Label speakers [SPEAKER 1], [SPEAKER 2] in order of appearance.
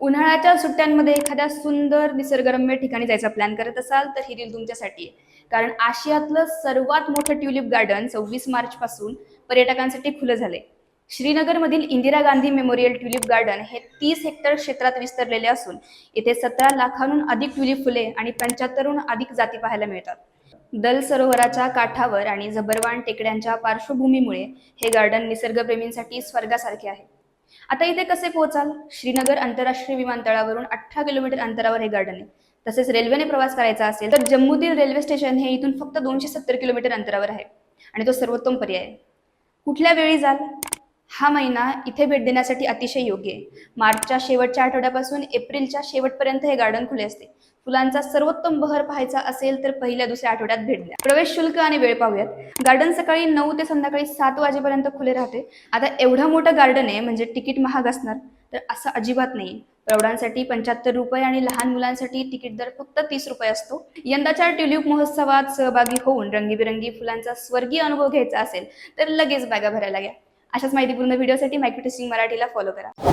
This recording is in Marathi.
[SPEAKER 1] उन्हाळ्याच्या सुट्ट्यांमध्ये एखाद्या सुंदर निसर्गरम्य ठिकाणी जायचा प्लॅन करत असाल तर ही रील तुमच्यासाठी आहे. कारण आशियातलं सर्वात मोठं ट्युलिप गार्डन सव्वीस मार्च पासून पर्यटकांसाठी खुलं झालंय. श्रीनगरमधील Indira Gandhi memorial tulip garden हे तीस हेक्टर क्षेत्रात विस्तरलेले असून येथे सतरा लाखांहून अधिक ट्युलिप फुले आणि पंच्याहत्तरहून अधिक जाती पाहायला मिळतात. दल सरोवराच्या काठावर आणि जबरवान टेकड्यांच्या पार्श्वभूमीमुळे हे गार्डन निसर्गप्रेमींसाठी स्वर्गासारखे आहे. आता इथे कसे पोहोचाल? श्रीनगर आंतरराष्ट्रीय विमानतळावरून अठरा किलोमीटर अंतरावर हे गार्डन आहे. तसेच रेल्वेने प्रवास करायचा असेल तर जम्मूतील रेल्वे स्टेशन हे इथून फक्त दोनशे सत्तर किलोमीटर अंतरावर आहे. आणि तो सर्वोत्तम पर्याय आहे. कुठल्या वेळी जाल? हा महिना इथे भेट देण्यासाठी अतिशय योग्य आहे. मार्चच्या शेवटच्या आठवड्यापासून एप्रिलच्या शेवटपर्यंत हे गार्डन खुले असते. फुलांचा सर्वोत्तम बहर पाहायचा असेल तर पहिल्या दुसऱ्या आठवड्यात भेट द्या. प्रवेश शुल्क आणि वेळ पाहूयात. गार्डन सकाळी नऊ ते संध्याकाळी सात वाजेपर्यंत खुले राहते. आता एवढं मोठं गार्डन आहे म्हणजे तिकीट महाग असणार तर असं अजिबात नाही. प्रौढांसाठी पंच्याहत्तर रुपये आणि लहान मुलांसाठी तिकीट दर फक्त तीस रुपये असतो. यंदाच्या ट्युलिप महोत्सवात सहभागी होऊन रंगीबेरंगी फुलांचा स्वर्गीय अनुभव घ्यायचा असेल तर लगेच बॅगा भरायला घ्या. अशाच माहितीपूर्ण व्हिडिओसाठी मायक्रो टेस्टिंग मराठीला फॉलो करा.